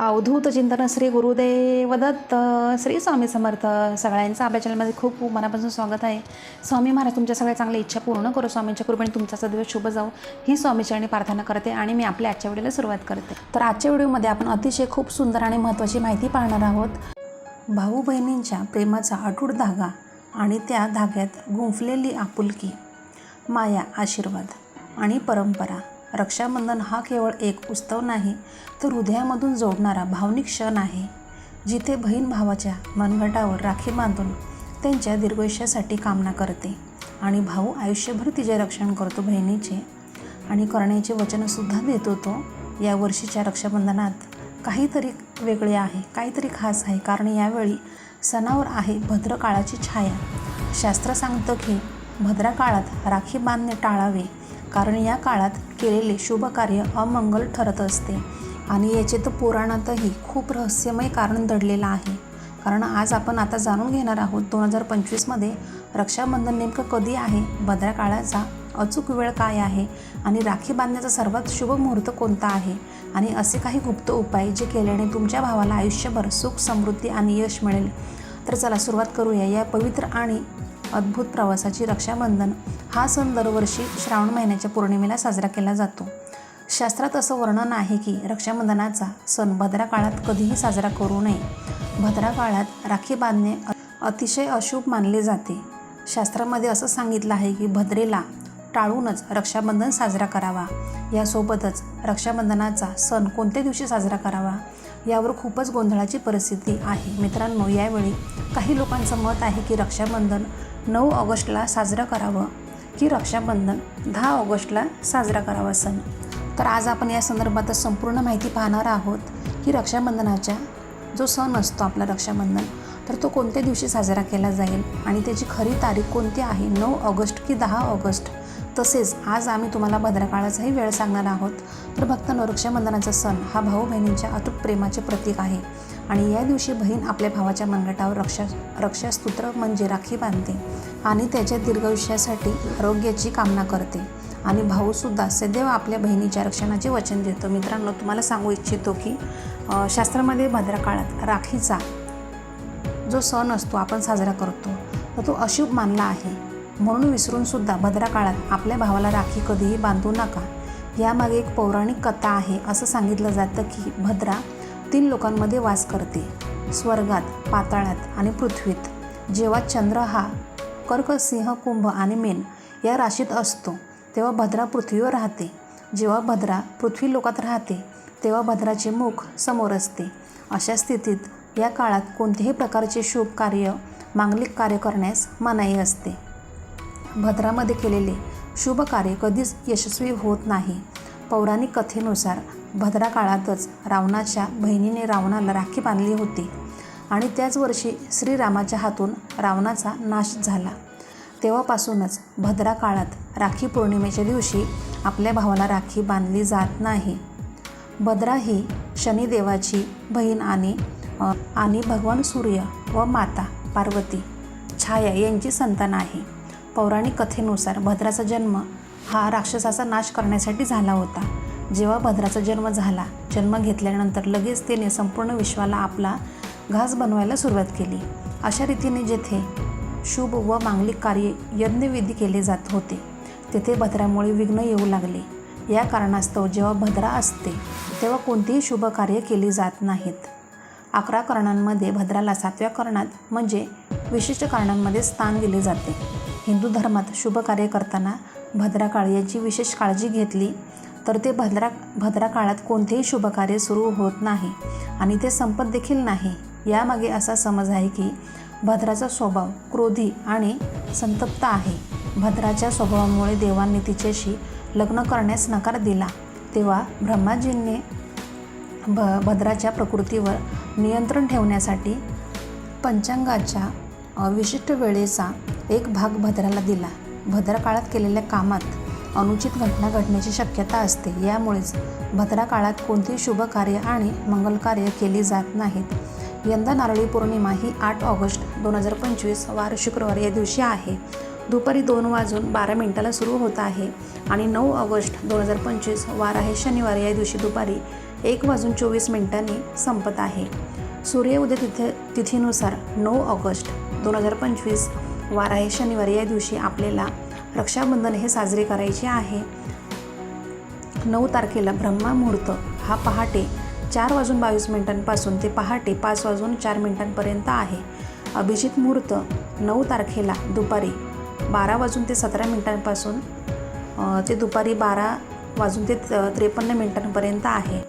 अवधूत चिंतन श्री गुरुदेव दत्त श्री स्वामी समर्थ. सगळ्यांचं आपल्या चॅनलमध्ये खूप मनापासून स्वागत आहे. स्वामी महाराज तुमच्या सगळ्या चांगल्या इच्छा पूर्ण करू. स्वामींच्या कृपेने तुमचा सदैव शुभ जाऊ ही स्वामीचरणी प्रार्थना करते आणि मी आपल्या आजच्या व्हिडिओला सुरुवात करते. तर आजच्या व्हिडिओमध्ये आपण अतिशय खूप सुंदर आणि महत्त्वाची माहिती पाहणार आहोत. भाऊ बहिणींच्या प्रेमाचा अटूट धागा आणि त्या धाग्यात गुंफलेली आपुलकी माया आशीर्वाद आणि परंपरा. रक्षाबंधन हा केवळ एक उत्सव नाही तर हृदयामधून जोडणारा भावनिक क्षण आहे जिथे बहीण भावाच्या मनगटावर राखी बांधून त्यांच्या दीर्घयुष्यासाठी कामना करते आणि भाऊ आयुष्यभर तिचे रक्षण करतो बहिणीचे आणि करण्याचे वचनसुद्धा देतो तो. या वर्षीच्या रक्षाबंधनात काहीतरी वेगळे आहे काहीतरी खास आहे कारण यावेळी सणावर आहे भद्र काळाची छाया. शास्त्र सांगतं की भद्रा काळात राखी बांधणे टाळावे कारण या काळात केलेले शुभ कार्य अमंगल ठरत असते. आणि याचे तर पुराणातही खूप रहस्यमय कारण दडलेलं आहे. कारण आज आपण आता जाणून घेणार आहोत दोन हजार पंचवीसमध्ये रक्षाबंधन नेमकं कधी आहे भद्रा काळाचा अचूक वेळ काय आहे आणि राखी बांधण्याचा सर्वात शुभ मुहूर्त कोणता आहे आणि असे काही गुप्त उपाय जे केल्याने तुमच्या भावाला आयुष्यभर सुख समृद्धी आणि यश मिळेल. तर चला सुरुवात करूया. या पवित्र आणि अद्भुत प्रवासाची रक्षाबंधन. हा सण दरवर्षी श्रावण महिन्याच्या पौर्णिमेला साजरा केला जातो. शास्त्रात असं वर्णन आहे की रक्षाबंधनाचा सण भद्रा काळात कधीही साजरा करू नये. भद्रा काळात राखी बांधणे अतिशय अशुभ मानले जाते. शास्त्रामध्ये असं सांगितलं आहे की भद्रेला टाळूनच रक्षाबंधन साजरा करावा. यासोबतच रक्षाबंधनाचा सण कोणत्या दिवशी साजरा करावा यावर खूपच गोंधळाची परिस्थिती आहे. मित्रांनो यावेळी काही लोकांचं मत आहे की रक्षाबंधन नऊ ऑगस्टला साजरं करावं की रक्षाबंधन? दहा ऑगस्टला साजरा करावा सण. तर आज आपण या संदर्भात संपूर्ण माहिती पाहणार आहोत की रक्षाबंधनाच्या जो सण असतो आपला रक्षाबंधन तर तो कोणत्या दिवशी साजरा केला जाईल आणि त्याची खरी तारीख कोणती आहे? नऊ ऑगस्ट की दहा ऑगस्ट? तसेच आज आम्ही तुम्हाला भद्रकाळाचाही वेळ सांगणार आहोत. तर भक्त रक्षाबंधनाचा सण हा भाऊ बहिणींच्या अतूट प्रेमाचे प्रतीक आहे. आणि या दिवशी बहीण आपल्या भावाच्या मनगटावर रक्षा रक्षास्तोत्र म्हणजे राखी बांधते आणि त्याच्या दीर्घायुष्यासाठी आरोग्याची कामना करते. आणि भाऊसुद्धा सदैव आपल्या बहिणीच्या रक्षणाचे वचन देतो. मित्रांनो तुम्हाला सांगू इच्छितो की शास्त्रामध्ये भद्रकाळात राखीचा जो सण असतो आपण साजरा करतो तर तो अशुभ मानला आहे. म्हणून विसरून सुद्धा भद्रा काळात आपल्या भावाला राखी कधीही बांधू नका. यामागे एक पौराणिक कथा आहे असं सांगितलं जातं की भद्रा तीन लोकांमध्ये वास करते. स्वर्गात पाताळात आणि पृथ्वीत. जेव्हा चंद्र हा कर्क सिंह कुंभ आणि मेन या राशीत असतो तेव्हा भद्रा पृथ्वीवर राहते. जेव्हा भद्रा पृथ्वी लोकात राहते तेव्हा भद्राचे मुख समोर असते. अशा स्थितीत या काळात कोणत्याही प्रकारचे शुभ कार्य मांगलिक कार्य करण्यास मनाई असते. भद्रामध्ये केलेले शुभ कार्य कधीच यशस्वी होत नाही. पौराणिक कथेनुसार भद्रा काळातच रावणाच्या बहिणीने रावणाला राखी बांधली होती आणि त्याच वर्षी श्रीरामाच्या हातून रावणाचा नाश झाला. तेव्हापासूनच भद्रा काळात राखी पौर्णिमेच्या दिवशी आपल्या भावाला राखी बांधली जात नाही. भद्रा ही शनिदेवाची बहीण आणि आणि भगवान सूर्य व माता पार्वती छाया यांची संतान आहे. पौराणिक कथेनुसार भद्राचा जन्म हा राक्षसाचा नाश करण्यासाठी झाला होता. जेव्हा भद्राचा जन्म झाला जन्म घेतल्यानंतर लगेच त्याने संपूर्ण विश्वाला आपला घास बनवायला सुरुवात केली. अशा रीतीने जेथे शुभ व मांगलिक कार्य यज्ञविधी केले जात होते तेथे भद्रामुळे विघ्न येऊ लागले. या कारणास्तव जेव्हा भद्रा असते तेव्हा कोणतीही शुभ कार्य केली जात नाहीत. अकरा करणांमध्ये भद्राला सातव्या करणात म्हणजे विशिष्ट कारणांमध्ये स्थान दिले जाते. हिंदू धर्मात शुभ कार्य करताना भद्रा काळ याची विशेष काळजी घेतली तर ते भद्रा भद्रा काळात कोणतेही शुभ कार्य सुरू होत नाही आणि ते संपत देखील नाही. यामागे असा समज आहे की भद्राचा स्वभाव क्रोधी आणि संतप्त आहे. भद्राच्या स्वभावामुळे देवांनी तिच्याशी लग्न करण्यास नकार दिला. तेव्हा ब्रह्माजींनी भ भद्राच्या प्रकृतीवर नियंत्रण ठेवण्यासाठी पंचांगाच्या विशिष्ट वेळेचा एक भाग भद्राला दिला. भद्रकाळात केलेल्या कामात अनुचित घटना घडण्याची शक्यता असते. यामुळेच भद्राकाळात कोणती शुभ कार्य आणि मंगल कार्य केली जात नाहीत. यंदा नारळी पौर्णिमा ही आठ ऑगस्ट दोन हजार पंचवीस वार शुक्रवार या दिवशी आहे. दुपारी दोन वाजून बारा मिनिटाला सुरू होत आहे आणि नऊ ऑगस्ट दोन हजार पंचवीस वार आहे. शनिवार या दिवशी दुपारी एक वाजून चोवीस मिनिटांनी संपत आहे. सूर्य उदय तिथे तिथीनुसार नऊ ऑगस्ट दोन हजार पंचवीस वार आहे शनिवारी या दिवशी आपल्याला रक्षाबंधन हे साजरे करायचे आहे. नऊ तारखेला ब्रह्मा मुहूर्त हा पहाटे चार वाजून बावीस मिनिटांपासून ते पहाटे पाच वाजून चार मिनिटांपर्यंत आहे. अभिजित मुहूर्त नऊ तारखेला दुपारी बारा वाजून ते सतरा मिनिटांपासून ते दुपारी बारा वाजून ते त- त्रेपन्न मिनिटांपर्यंत आहे.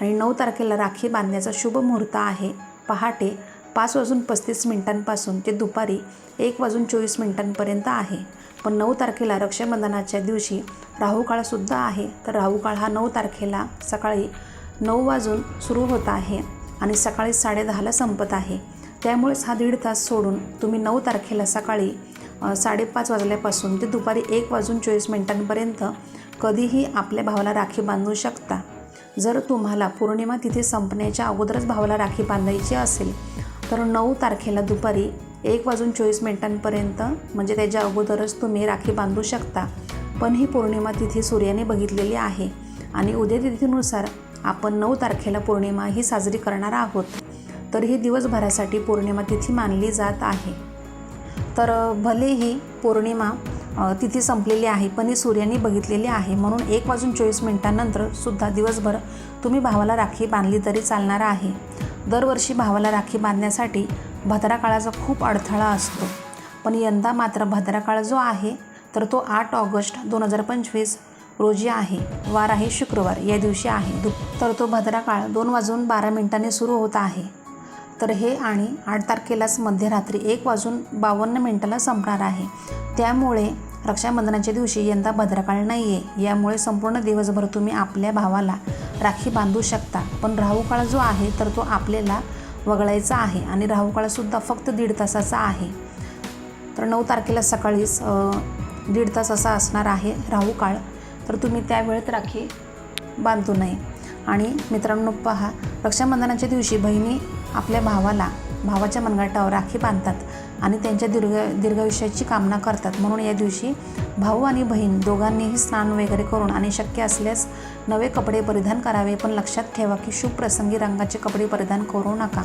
आणि नऊ तारखेला राखी बांधण्याचा शुभ मुहूर्त आहे. पहाटे पाच वाजून पस्तीस मिनिटांपासून ते दुपारी एक वाजून चोवीस मिनिटांपर्यंत आहे. पण नऊ तारखेला रक्षाबंधनाच्या दिवशी राहुकाळसुद्धा आहे. तर राहुकाळ हा नऊ तारखेला सकाळी नऊ वाजून सुरू होत आहे आणि सकाळी साडेदहाला संपत आहे. त्यामुळेच हा दीड तास सोडून तुम्ही नऊ तारखेला सकाळी साडेपाच वाजल्यापासून ते दुपारी एक वाजून चोवीस मिनिटांपर्यंत कधीही आपल्या भावाला राखी बांधू शकता. जर तुम्हाला पौर्णिमा तिथे संपण्याच्या अगोदरच भावाला राखी बांधायची असेल तर नऊ तारखेला दुपारी एक वाजून चोवीस मिनिटांपर्यंत म्हणजे त्याच्या अगोदरच तुम्ही राखी बांधू शकता. पण ही पौर्णिमा तिथी सूर्याने बघितलेली आहे आणि उद्या तिथीनुसार आपण नऊ तारखेला पौर्णिमा ही साजरी करणार आहोत. तर ही दिवसभरासाठी पौर्णिमा तिथी मानली जात आहे. तर भले ही पौर्णिमा तिथी संपलेली आहे पण ही सूर्याने बघितलेली आहे. म्हणून एक वाजून चोवीस मिनिटांनंतर सुद्धा दिवसभर तुम्ही भावाला राखी बांधली तरी चालणार आहे. दरवर्षी भावाला राखी बांधण्यासाठी भद्रा काळाचा खूप अडथळा असतो. पण यंदा मात्र भद्रा काळ जो आहे तर तो आठ ऑगस्ट दोन हजार पंचवीस रोजी आहे. वार आहे शुक्रवार. या दिवशी आहे. दु तर तो भद्रा काळ दोन वाजून बारा मिनिटांनी सुरू होत आहे. तर हे आणि आठ तारखेलाच मध्यरात्री एक वाजून बावन्न मिनिटाला संपणार आहे. त्यामुळे रक्षाबंधनाच्या दिवशी यंदा भद्रकाळ नाही आहे यामुळे संपूर्ण दिवसभर तुम्ही आपल्या भावाला राखी बांधू शकता. पण राहूकाळ जो आहे तर तो आपल्याला वगळायचा आहे आणि राहूकाळसुद्धा फक्त दीड तासाचा आहे. तर नऊ तारखेला सकाळीच दीड तास असा असणार आहे राहूकाळ तर तुम्ही त्यावेळेत राखी बांधू नये. आणि मित्रांनो पहा रक्षाबंधनाच्या दिवशी बहिणी आपल्या भावाला भावाच्या मनगटावर राखी बांधतात. आणि त्यांच्या दीर्घ दीर्घायुष्याची कामना करतात. म्हणून या दिवशी भाऊ आणि बहीण दोघांनीही स्नान वगैरे करून आणि शक्य असल्यास नवे कपडे परिधान करावे. पण लक्षात ठेवा की शुभ प्रसंगी रंगाचे कपडे परिधान करू नका.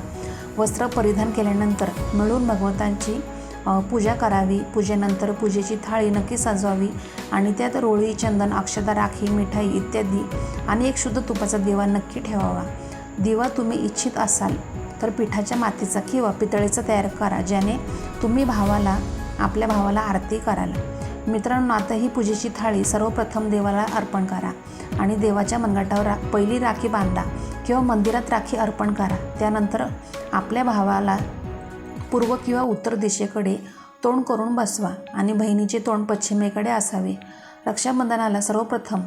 वस्त्र परिधान केल्यानंतर मिळून भगवंतांची पूजा करावी. पूजेनंतर पूजेची थाळी नक्की सजवावी आणि त्यात रोळी चंदन अक्षता राखी मिठाई इत्यादी आणि एक शुद्ध तुपाचा दिवा नक्की ठेवावा. दिवा तुम्ही इच्छित असाल तर पिठाच्या मातीचा किंवा पितळेचा तयार करा ज्याने तुम्ही भावाला आपल्या भावाला आरती कराल. मित्रांनो आता ही पूजेची थाळी सर्वप्रथम देवाला अर्पण करा आणि देवाच्या मनगटावर रा पहिली राखी बांधा किंवा मंदिरात राखी अर्पण करा. त्यानंतर आपल्या भावाला पूर्व किंवा उत्तर दिशेकडे तोंड करून बसवा आणि बहिणीचे तोंड पश्चिमेकडे असावे. रक्षाबंधनाला सर्वप्रथम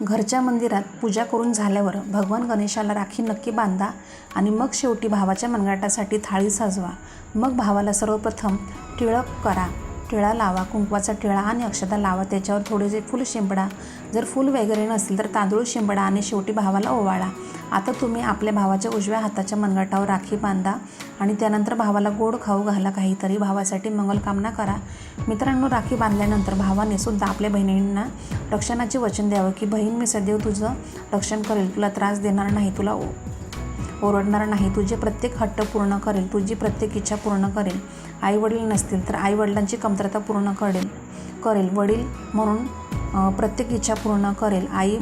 घरच्या मंदिरात पूजा करून झाल्यावर भगवान गणेशाला राखी नक्की बांधा आणि मग शेवटी भावाच्या मनगाटासाठी थाळी साजवा. मग भावाला सर्वप्रथम टिळक करा. टिळा लावा कुंकवाचा टिळा आणि अक्षता लावा. त्याच्यावर थोडेसे फूल शिंपडा. जर फूल वगैरे नसेल तर तांदूळ शिंपडा आणि शेवटी भावाला ओवाळा. आता तुम्ही आपल्या भावाच्या उजव्या हाताच्या मनगटावर राखी बांधा. आणि त्यानंतर भावाला गोड खाऊ घाला काहीतरी. भावासाठी मंगलकामना करा. मित्रांनो राखी बांधल्यानंतर भावाने सुद्धा आपल्या बहिणींना रक्षणाचे वचन द्यावं की बहीण मी सदैव तुझं रक्षण करेल. तुला त्रास देणार नाही. तुला ओ- ओरडणार नाही. तुझे प्रत्येक हट्ट पूर्ण करेल. तुझी प्रत्येक इच्छा पूर्ण करेल. आई वडील नसतील तर आई वडिलांची कमतरता पूर्ण करेल करेल. वडील म्हणून प्रत्येक इच्छा पूर्ण करेल. आई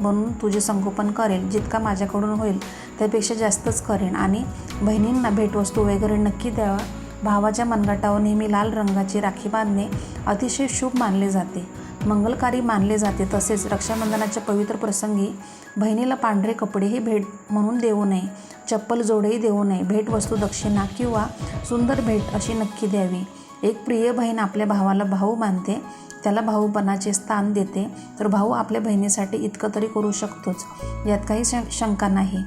म्हणून तुझे संगोपन करेल. जितका माझ्याकडून होईल त्यापेक्षा जास्तच करेन. आणि बहिणींना भेटवस्तू वगैरे नक्की द्यावा. भावाच्या मनगटावर नेहमी लाल रंगाची राखी बांधणे अतिशय शुभ मानले जाते. मंगलकारी मानले जाते. तसेच रक्षाबंधनाच्या पवित्र प्रसंगी बहिणीला पांढरे कपडेही भेट म्हणून देऊ नये. चप्पल जोडेही देऊ नये. भेटवस्तू दक्षिणा किंवा सुंदर भेट अशी नक्की द्यावी. एक प्रिय बहीण आपल्या भावाला भाऊ मानते त्याला भाऊपणाचे स्थान देते. तर भाऊ आपल्या बहिणीसाठी इतकं तरी करू शकतोच. यात काही श शंका नाही.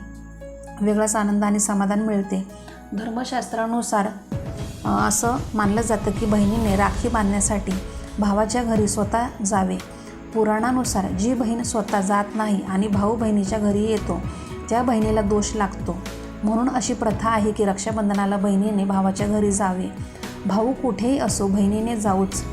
वेगळाच आनंद आणि समाधान मिळते. धर्मशास्त्रानुसार असं मानलं जातं की बहिणीने राखी बांधण्यासाठी भावाच्या घरी स्वतः जावे. पुराणानुसार जी बहीण स्वतः जात नाही आणि भाऊ बहिणीच्या घरी येतो त्या बहिणीला दोष लागतो. म्हणून अशी प्रथा आहे की रक्षाबंधनाला बहिणीने भावाच्या घरी जावे. भाऊ कुठेही असो बहिणीने जाऊच.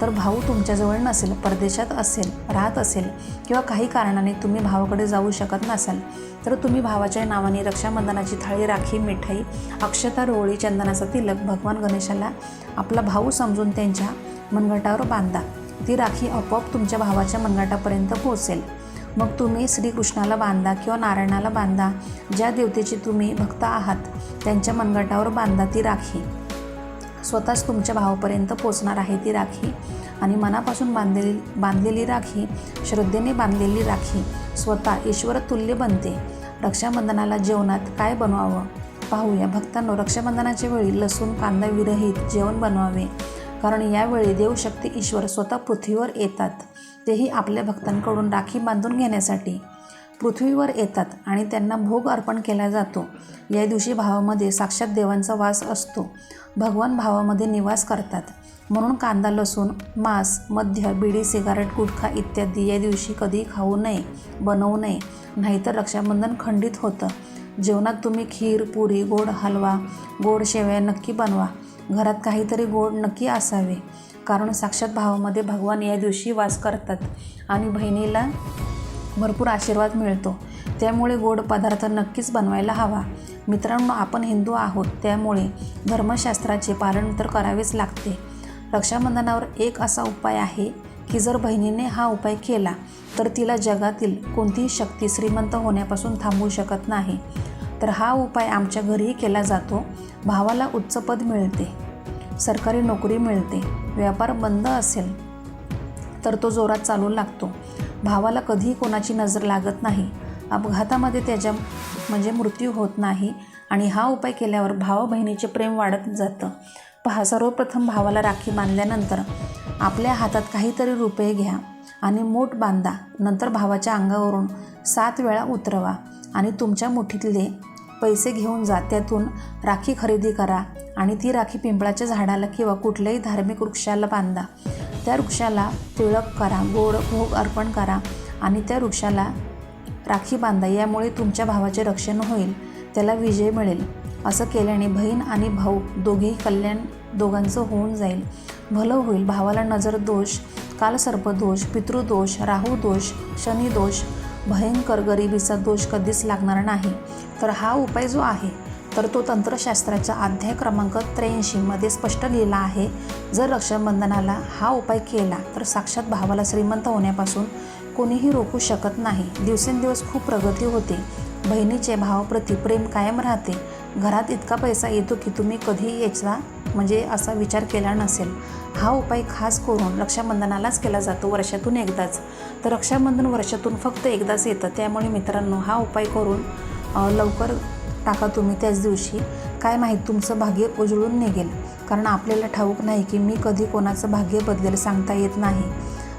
तर भाऊ तुमच्याजवळ नसेल परदेशात असेल राहत असेल किंवा काही कारणाने तुम्ही भावाकडे जाऊ शकत नसाल तर तुम्ही भावाच्या नावाने रक्षाबंधनाची थाळी राखी मिठाई अक्षता रोळी चंदनाचा तिलक भगवान गणेशाला आपला भाऊ समजून त्यांच्या मनगटावर बांधा. ती राखी आपोआप तुमच्या भावाच्या मनगटापर्यंत पोहोचेल. मग तुम्ही श्रीकृष्णाला बांधा किंवा नारायणाला बांधा. ज्या देवतेची तुम्ही भक्त आहात त्यांच्या मनगटावर बांधा ती राखी. स्वतःच तुमच्या भावापर्यंत पोचणार आहे ती राखी. आणि मनापासून बांधलेली बांधलेली राखी श्रद्धेने बांधलेली राखी स्वतः ईश्वरतुल्य बनते. रक्षाबंधनाला जेवणात काय बनवावं? पाहूया. भक्तांनो रक्षाबंधनाच्या वेळी लसूण कांदा विरहित जेवण बनवावे. कारण यावेळी देवशक्ती ईश्वर स्वतः पृथ्वीवर येतात. तेही आपल्या भक्तांकडून राखी बांधून घेण्यासाठी. पृथ्वीवर येतात आणि त्यांना भोग अर्पण केला जातो. या दिवशी भावामध्ये साक्षात देवांचा वास असतो. भगवान भावामध्ये निवास करतात. म्हणून कांदा लसूण मांस मद्य बिडी सिगारेट गुटखा इत्यादी या दिवशी कधी खाऊ नये बनवू नये. नाहीतर रक्षाबंधन खंडित होतं. जेवणात तुम्ही खीर पुरी गोड हलवा गोड शेवया नक्की बनवा. घरात काहीतरी गोड नक्की असावे. कारण साक्षात भावामध्ये भगवान या दिवशी वास करतात. आणि बहिणीला भरपूर आशीर्वाद मिळतो. त्यामुळे गोड पदार्थ नक्कीच बनवायला हवा. मित्रांनो आपण हिंदू आहोत त्यामुळे धर्मशास्त्राचे पालन तर करावेच लागते. रक्षाबंधनावर एक असा उपाय आहे की जर बहिणीने हा उपाय केला तर तिला जगातील कोणतीही शक्ती श्रीमंत होण्यापासून थांबवू शकत नाही. तर हा उपाय आमच्या घरीही केला जातो. भावाला उच्च पद मिळते. सरकारी नोकरी मिळते. व्यापार बंद असेल तर तो जोरात चालू लागतो. भावाला कधीही कोणाची नजर लागत नाही. अपघातामध्ये त्याच्या म्हणजे मृत्यू होत नाही आणि हा उपाय केल्यावर भावा बहिणीचे प्रेम वाढत जातं. पहा सर्वप्रथम भावाला राखी बांधल्यानंतर आपल्या हातात काहीतरी रुपये घ्या आणि मोठ बांधा. नंतर भावाच्या अंगावरून सात वेळा उतरवा आणि तुमच्या मुठीतले पैसे घेऊन जा. त्यातून राखी खरेदी करा आणि ती राखी पिंपळाच्या झाडाला किंवा कुठल्याही धार्मिक वृक्षाला बांधा. त्या वृक्षाला तिळक करा गोड भोग अर्पण करा आणि त्या वृक्षाला राखी बांधा. यामुळे तुमच्या भावाचे रक्षण होईल त्याला विजय मिळेल. असं केल्याने बहीण आणि भाऊ दोघेही कल्याण दोघांचं होऊन जाईल. भलं होईल. भावाला नजर दोष कालसर्पदोष पितृदोष राहूदोष शनिदोष भयंकर गरिबीचा दोष कधीच लागणार नाही. तर हा उपाय जो आहे तर तो तंत्रशास्त्राच्या अध्याय क्रमांक त्र्याऐंशीमध्ये स्पष्ट लिहिला आहे. जर रक्षाबंधनाला हा उपाय केला तर साक्षात भावाला श्रीमंत होण्यापासून कोणीही रोखू शकत नाही. दिवसेंदिवस खूप प्रगती होते. बहिणीचे भावाप्रती प्रेम कायम राहते. घरात इतका पैसा येतो की तुम्ही कधी याचा म्हणजे असा विचार केला नसेल. हा उपाय खास करून रक्षाबंधनालाच केला जातो वर्षातून एकदाच. तर रक्षाबंधन वर्षातून फक्त एकदाच येतं. त्यामुळे मित्रांनो हा उपाय करून लवकर टाका तुम्ही त्याच दिवशी. काय माहीत तुमचं भाग्य उजळून निघेल. कारण आपल्याला ठाऊक नाही की मी कधी कोणाचं भाग्य बदलेल सांगता येत नाही.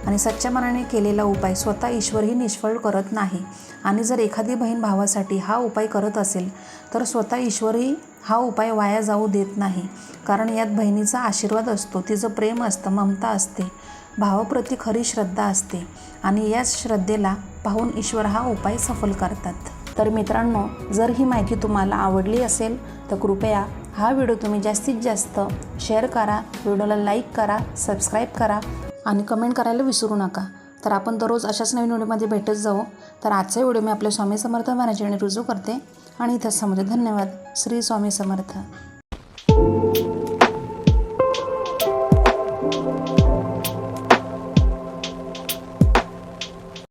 आणि सच्च्या मनाने केलेला उपाय स्वतः ईश्वरही निष्फळ करत नाही. आणि जर एखादी बहीण भावासाठी हा उपाय करत असेल तर स्वतः ईश्वरही हा उपाय वाया जाऊ देत नाही. कारण यात बहिणीचा आशीर्वाद असतो तिचं प्रेम असतं ममता असते भावाप्रती खरी श्रद्धा असते. आणि याच श्रद्धेला पाहून ईश्वर हा उपाय सफल करतात. तर मित्रांनो जर ही माहिती तुम्हाला आवडली असेल तर कृपया हा व्हिडिओ तुम्ही जास्तीत जास्त शेअर करा व्हिडिओला लाईक करा सबस्क्राईब करा आणि कमेंट करायला विसरू नका. तर आपण दररोज अशाच नवीन व्हिडिओमध्ये भेटत जाऊ. तर आजचा व्हिडिओ मी आपल्या स्वामी समर्थ महाराजांनी रुजू करते. आणि इथं समजते धन्यवाद. श्री स्वामी समर्थ.